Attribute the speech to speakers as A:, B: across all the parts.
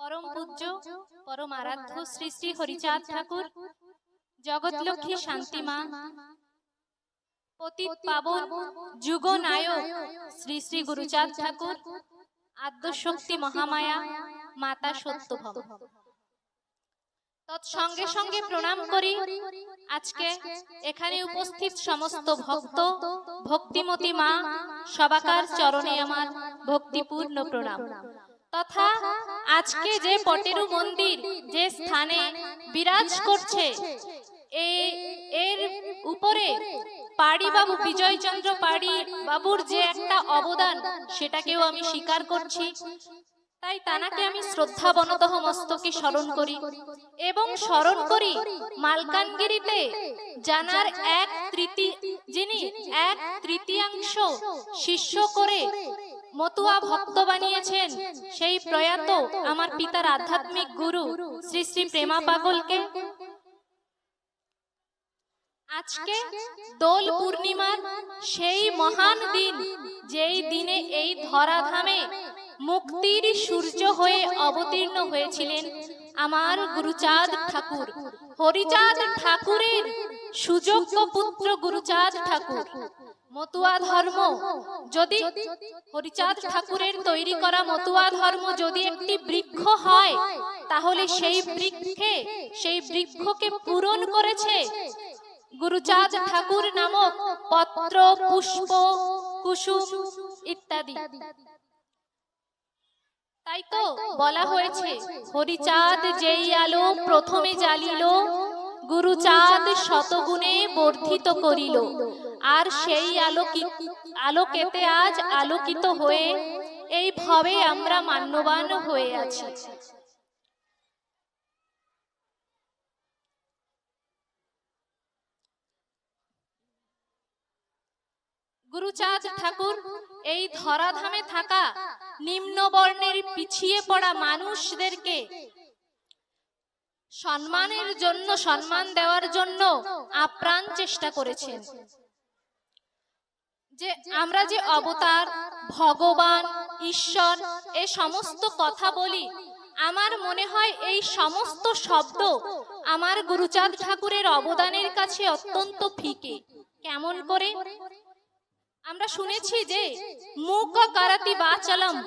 A: পরম পূজ্য পরম আরাধ্য শ্রী শ্রী হরিচাঁদ ঠাকুর জগৎলক্ষ্মী শান্তিমা পতিত পাবন যুগ নায়ক শ্রী শ্রী গুরুচাঁদ ঠাকুর আদ্যশক্তি মহামায়া মাতা সত্যভম তৎসঙ্গে সঙ্গে প্রণাম করি। আজকে এখানে উপস্থিত সমস্ত ভক্ত ভক্তিমতী মা সবাকার চরণে আমার ভক্তিপূর্ণ প্রণাম। তথা আজকে যে পটেরু মন্দির, যে স্থানে বিরাজ করছে এর উপরে পাড়ি বাবু বিজয়চন্দ্র পাড়ি বাবুর যে একটা অবদান, সেটাকেও আমি স্বীকার করছি। তাই তানাকে আমি শ্রদ্ধা বনতহ মস্তকে স্মরণ করি এবং স্মরণ করি মালকানগিরিতে জানার এক তৃতীয় যিনি এক তৃতীয়াংশ শিষ্য করে মতুয়া ভক্ত বানিয়েছেন। সেই প্রয়াত আমার পিতার আধ্যাত্মিক গুরু শ্রী শ্রী প্রেমা পাগলকে। আজকে দোল পূর্ণিমার সেই মহান দিন যেই দিনে এই ধরাধামে মুক্তির সূর্য হয়ে অবতীর্ণ হয়েছিলেন আমার গুরুচাঁদ ঠাকুর। হরিচাঁদ ঠাকুরের সুযোগ্য পুত্র গুরুচাঁদ ঠাকুর। মতুয়া ধর্ম, যদি হরিচাঁদ ঠাকুরের তৈরি করা মতুয়া ধর্ম যদি একটি বৃক্ষ হয়, তাহলে সেই বৃক্ষে, সেই বৃক্ষকে পূরণ করেছে গুরুচাঁদ ঠাকুর নামক পত্র, পুষ্প, কুসুম ইত্যাদি। তাই তো বলা হয়েছে, হরিচাঁদ যেই আলো প্রথমে জ্বালিল গুরুচাঁদ শতগুণে বর্ধিত করিল। আর সেই আলোকি আলোকেতে আজ আলোকিত হয়ে এই ভাবে আমরা মান্যবান হয়ে আছি। গুরুচাঁদ ঠাকুর এই ধরাধামে থাকা নিম্ন বর্ণের পিছিয়ে পড়া মানুষদেরকে সম্মানের জন্য, সম্মান দেওয়ার জন্য আপ্রাণ চেষ্টা করেছেন। যে আমরা যে অবতার, ভগবান, ঈশ্বর, এ সমস্ত কথা বলি, আমার মনে হয় এই সমস্ত শব্দ আমার গুরুচাঁদ ঠাকুরের অবদানের কাছে অত্যন্ত ফিকে। কেমন করে? আমরা শুনেছি যে, মুখ কারাতি বাচলম,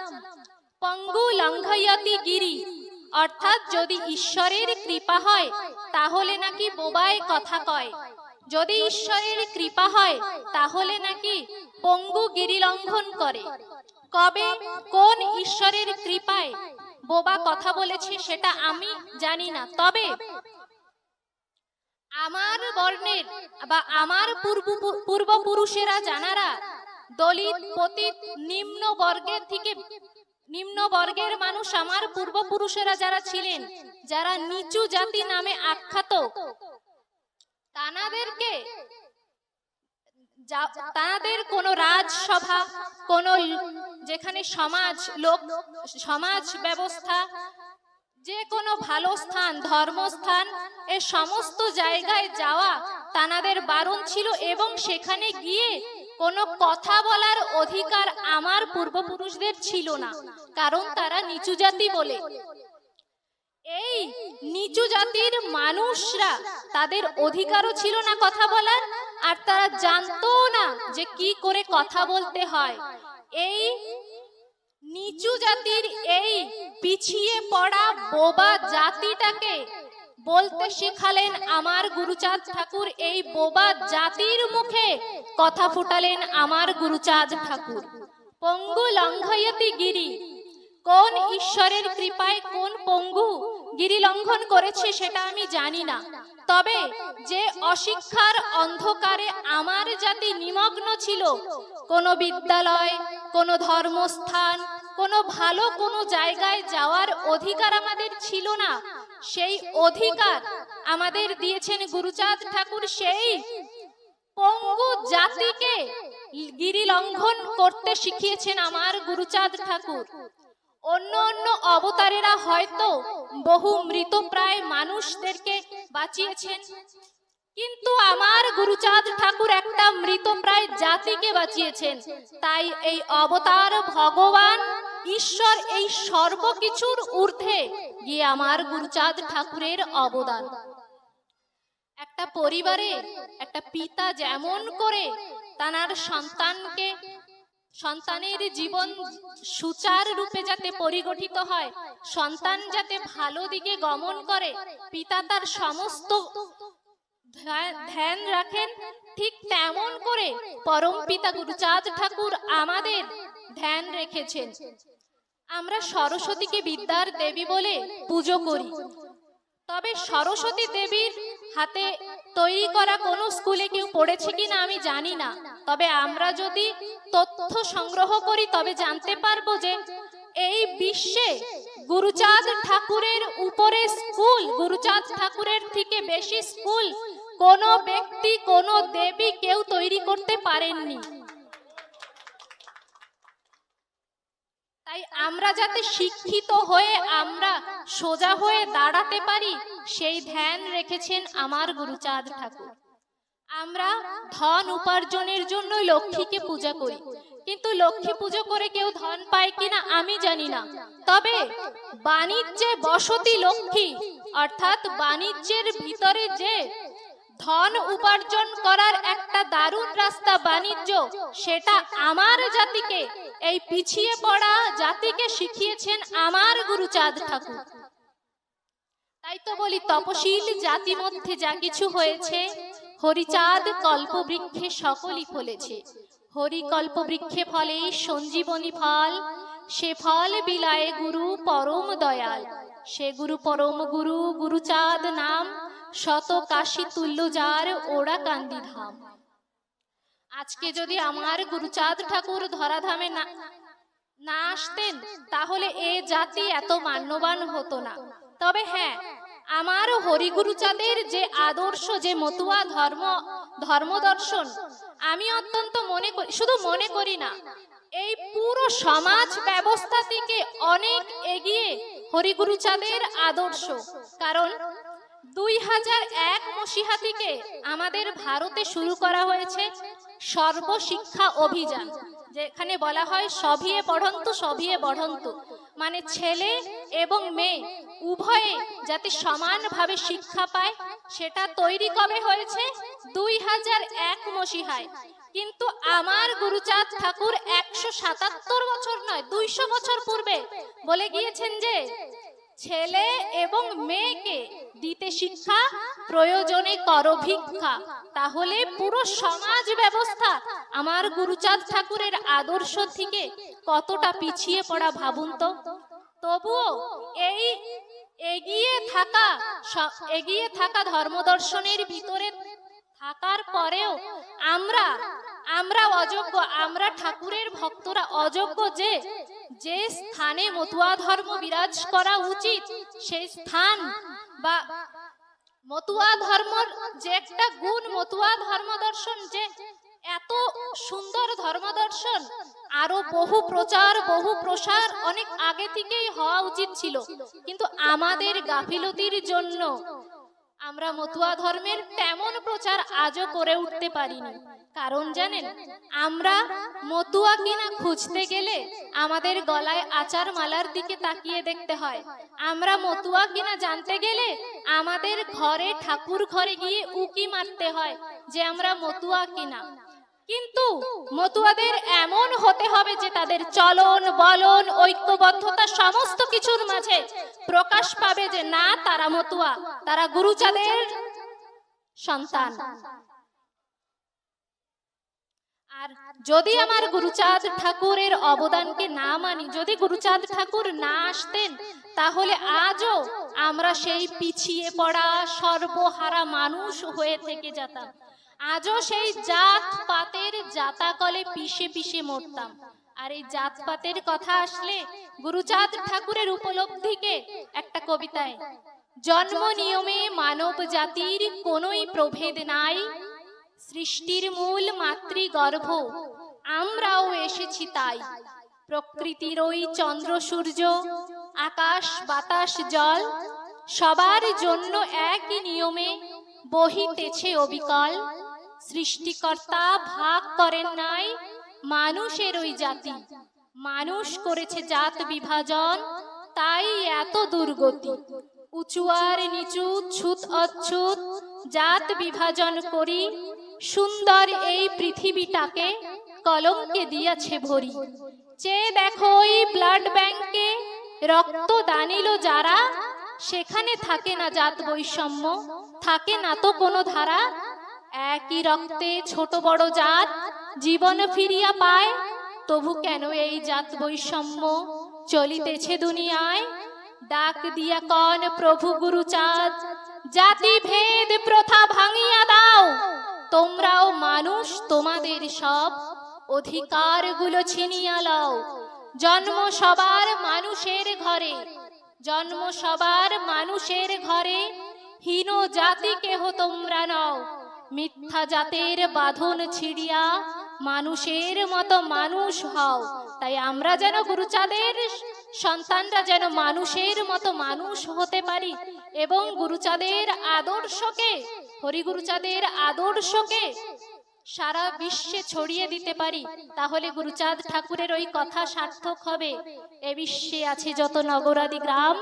A: পঙ্গু লঙ্ঘয়তি গিরি অর্থাৎ যদি ঈশ্বরের কৃপা হয় তাহলে নাকি বোবায় কথা কয়। যদি ঈশ্বরের কৃপা হয় তাহলে নাকি পঙ্গু গিরি লঙ্ঘন করে। কবে কোন ঈশ্বরের কৃপায় বোবা কথা বলেছে সেটা আমি জানি না। তবে আমার বর্ণের বা আমার পূর্ব পূর্বপুরুষেরা জানারা দলিত পতিত নিম্ন বর্গের থেকে নিম্ন বর্গের মানুষ আমার পূর্বপুরুষেরা যারা ছিলেন, যারা নিচু জাতি নামে আখ্যাত, তানাদেরকে তাদের কোন রাজসভা, কোন যেখানে সমাজ, লোক, সমাজ ব্যবস্থা, যে কোনো ভালো স্থান, ধর্মস্থান, এ সমস্ত জায়গায় যাওয়া তানাদের বারণ ছিল এবং সেখানে গিয়ে কোনো কথা বলার অধিকার আমার পূর্বপুরুষদের ছিল না, কারণ তারা নিচু জাতি বলে। এই নিচু জাতির মানুষরা তাদের অধিকারও ছিল না কথা বলার, আর তারা জানতো না যে কি করে কথা বলতে হয়। এই নিচু জাতির এই পিছিয়ে পড়া বোবা জাতিটাকে বলতে শেখালেন আমার গুরুচাঁদ ঠাকুর এই বোবা জাতির মুখে, কথা ফুটালেন আমার গুরুচাঁদ ঠাকুর। পঙ্গু লঙ্ঘয়তি গিরি, কোন ঈশ্বরের কৃপায় কোন পঙ্গু গিরি লঙ্ঘন করেছে সেটা আমি জানি না। তবে যে অশিক্ষার অন্ধকারে আমার জাতি নিমগ্ন ছিল, কোন বিদ্যালয়, কোন ধর্মস্থান, কোন ভালো কোনো জায়গায় যাওয়ার অধিকার আমাদের ছিল না। সেই অধিকার আমাদের দিয়েছেন গুরুচাঁদ ঠাকুর সেই পঙ্গু জাতিকে গিরি লঙ্ঘন করতে শিখিয়েছেন আমার গুরুচাঁদ ঠাকুর। অন্য অন্য অবতারেরা হয়তো বহু মৃতপ্রায় মানুষদেরকে বাঁচিয়েছেন। কিন্তু আমার গুরুচাঁদ ঠাকুর একটা মৃতপ্রায় জাতিকে বাঁচিয়েছেন। তাই এই অবতার ভগবান ঈশ্বর এই সর্বকিছুর ঊর্ধ্বে গিয়ে আমার গুরুচাঁদ ঠাকুরের অবদান। একটা পরিবারে একটা পিতা যেমন করে তার সন্তানকে, সন্তানের জীবন সুচার রূপে যাতে পরিগঠিত হয়, সন্তান যাতে ভালো দিকে গমন করে, পিতা তার সমস্ত ধ্যা- ধ্যান রাখেন, ঠিক তেমন করে পরম পিতা গুরুচাঁদ ঠাকুর আমাদের ধ্যান রেখেছেন। আমরা সরস্বতীকে বিদ্যার দেবী বলে পুজো করি। তবে সরস্বতী দেবীর হাতে তৈরি করা কোনো স্কুলে কেউ পড়েছে কিনা আমি জানি না। তবে আমরা যদি তথ্য সংগ্রহ করি, তবে জানতে পারব যে এই বিশ্বে গুরুচাঁদ ঠাকুরের উপরে স্কুল, গুরুচাঁদ ঠাকুরের থেকে বেশি স্কুল কোনো ব্যক্তি, কোনো দেবী কেউ তৈরি করতে পারেননি তাই আমরা যাতে শিক্ষিত হয়ে আমরা সোজা হয়ে দাঁড়াতে পারি, সেই ধ্যান রেখেছেন আমার গুরুচাঁদ ঠাকুর। আমরা ধন উপার্জনের জন্য লক্ষ্মীকে পূজা করি, কিন্তু লক্ষ্মী পুজো করে কেউ ধন পায় কিনা আমি জানি না। তবে বাণিজ্যে বসতি লক্ষ্মী, অর্থাৎ বাণিজ্যের ভিতরে যে ধন উপার্জন করার একটা দারুণ রাস্তা বাণিজ্য, সেটা আমার জাতিকে এই পিছিয়ে পড়া জাতিকে শিখিয়েছেন আমার গুরুচাঁদ ঠাকুর। তাই তো বলি তপশীল জাতি মধ্যে যা কিছু হয়েছে, হরিচাঁদ কল্পবৃক্ষে সকলই ফলেছে। হরি কল্পবৃক্ষে ফলে সঞ্জীবনী ফল, সে ফল বিলায় গুরু পরম দয়াল। সে গুরু পরম গুরু, গুরুচাঁদ নাম, শত কাশী তুল্য যার ওড়া কান্দি ধাম। আজকে যদি আমার গুরুচাঁদ ঠাকুর ধরাধামে না না আসতেন তাহলে এ জাতি এত মান্যবান হতো না। তবে হ্যাঁ আমার হরিগুরুচাঁদের যে আদর্শ যে মতুয়া ধর্ম ধর্মদর্শন আমি অত্যন্ত মনে করি শুধু মনে করি না এই পুরো সমাজ ব্যবস্থা থেকে অনেক এগিয়ে হরিগুরুচাঁদের আদর্শ। কারণ দুই হাজার এক মসিহা থেকে আমাদের ভারতে শুরু করা হয়েছে সর্বশিক্ষা অভিযান, যেখানে বলা হয় সভিয়ে পড়ন্ত সভিয়ে বঢ়ন্ত মানে ছেলে এবং মেয়ে উভয়ে যাতে সমানভাবে শিক্ষা পায়, সেটা তৈরি কবে হয়েছে? দুই হাজার এক মসিহায়। কিন্তু আমার গুরুচাঁদ ঠাকুর একশো সাতাত্তর বছর নয়, দুইশো বছর পূর্বে বলে গিয়েছেন যে ছেলে এবং মেয়েকে দিতে শিক্ষা প্রয়োজনে কর ভিক্ষা। তাহলে পুরো সমাজ ব্যবস্থা আমার গুরুচাঁদ ঠাকুরের আদর্শ থেকে কতটা পিছিয়ে পড়া ভাবুন তো? তবুও এই এগিয়ে থাকা এগিয়ে থাকা ধর্মদর্শনের ভিতরে থাকার পরেও আমরা আমরা অযোগ্য, আমরা ঠাকুরের ভক্তরা অযোগ্য যে যে স্থানে মতুয়া ধর্ম বিরাজ করা উচিত, সেই স্থান বা মতুয়া ধর্মর যে একটা গুণ, মতুয়া ধর্ম দর্শন যে এত সুন্দর ধর্ম দর্শন, আরও বহু প্রচার, বহু প্রসার অনেক আগে থেকেই হওয়া উচিত ছিল। কিন্তু আমাদের গাফিলতির জন্য আমরা মতুয়া ধর্মের তেমন প্রচার আজও করে উঠতে পারিনি। কারণ জানেন, আমরা মতুয়া কিনা খুঁজতে গেলে আমাদের গলায় আচার মালার দিকে তাকিয়ে দেখতে হয়। আমরা মতুয়া কিনা জানতে গেলে আমাদের ঘরে ঠাকুর ঘরে গিয়ে উকি মারতে হয় যে আমরা মতুয়া কিনা। কিন্তু মতুয়াদের এমন হতে হবে যে তাদের চলন, বলন, ঐক্যবদ্ধতা সমস্ত কিছুর মাঝে প্রকাশ পাবে যে না, তারা মতুয়া। তারা গুরুচাঁদের সন্তান। আর যদি আমার গুরুচাঁদ ঠাকুরের অবদানকে না মানি, যদি গুরুচাঁদ ঠাকুর না আসতেন, তাহলে আজও আমরা সেই পিছিয়ে পড়া সর্বহারা মানুষ হয়ে থেকে যেতাম। আজও সেই জাত পাতের জাতাকলে পিষে পিষে মরতাম। আর এই জাতপাতের কথা আসলে গুরুচাঁদ ঠাকুরের উপলব্ধিকে একটা কবিতায় জন্ম নিয়মে মানব জাতির কোনোই প্রভেদ নাই। সৃষ্টির মূল মাতৃগর্ভ আমরাও এসেছি তাই। প্রকৃতির ওই চন্দ্র সূর্য আকাশ বাতাস জল সবার জন্য একই নিয়মে বহিতেছে অবিকল। সৃষ্টিকর্তা ভাগ করেন নাই, মানুষের ওই জাতি। মানুষ করেছে জাত বিভাজন, তাই এত দুর্গতি। উঁচু আর নিচু, ছুত অচ্ছুত, জাত বিভাজন করি, সুন্দর এই পৃথিবীটাকে কলঙ্কে দিয়েছে ভরি। চেয়ে দেখো ওই ব্লাড ব্যাংকে রক্ত দানিল যারা, সেখানে থাকে না জাত বৈষম্য, থাকে না তো কোনো ধারা একই রক্তে ছোট বড় জাত, জীবন ফিরিয়া পায়, তবু কেন এই জাত বৈষম্য? চলিতেছে দুনিয়ায়। ডাক দিয়া কন প্রভু গুরু চাঁদ জাতি ভেদ প্রথা ভাঙিয়া দাও। তোমরাও মানুষ, তোমাদের সব অধিকারগুলো ছিনিয়া লও। জন্ম সবার মানুষের ঘরে, জন্ম সবার মানুষের ঘরে, হীন জাতি কেহ তোমরা নও। মিথ্যা জাতের বাঁধন ছিড়িয়া মানুষের মতো মানুষ হও। তাই আমরা যেন গুরুচাঁদের সন্তানরা যেন মানুষের মতো মানুষ হতে পারি এবং গুরুচাঁদের আদর্শকে, হরিগুরুচাঁদের আদর্শকে সারা বিশ্বে ছড়িয়ে দিতে পারি। তাহলে গুরুচাঁদ ঠাকুরের ওই কথা সার্থক হবে। এ বিশ্বে আছে যত নগরাদি গ্রাম,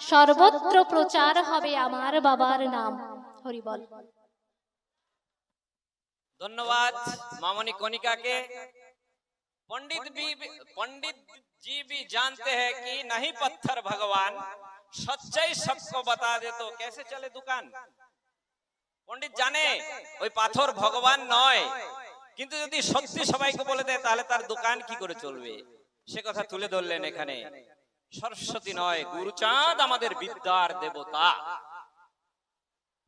A: সর্বত্র প্রচার হবে আমার বাবার নাম। হরিবল।
B: ধন্যবাদ মামনি कनिका के पंडित भी पंडित जी भी जानते हैं कि नहीं पत्थर भगवान सच्चाई सबको बता दे तो कैसे चले दुकान পণ্ডিত জানে ওই পাথর ভগবান নয় কিন্তু যদি সত্যি সবাইকে বলে দেয় তাহলে তার দোকান কি করে চলবে সে কথা তুলে ধরলেন এখানে সরস্বতী নয় গুরুচাঁদ আমাদের বিদ্যার দেবতা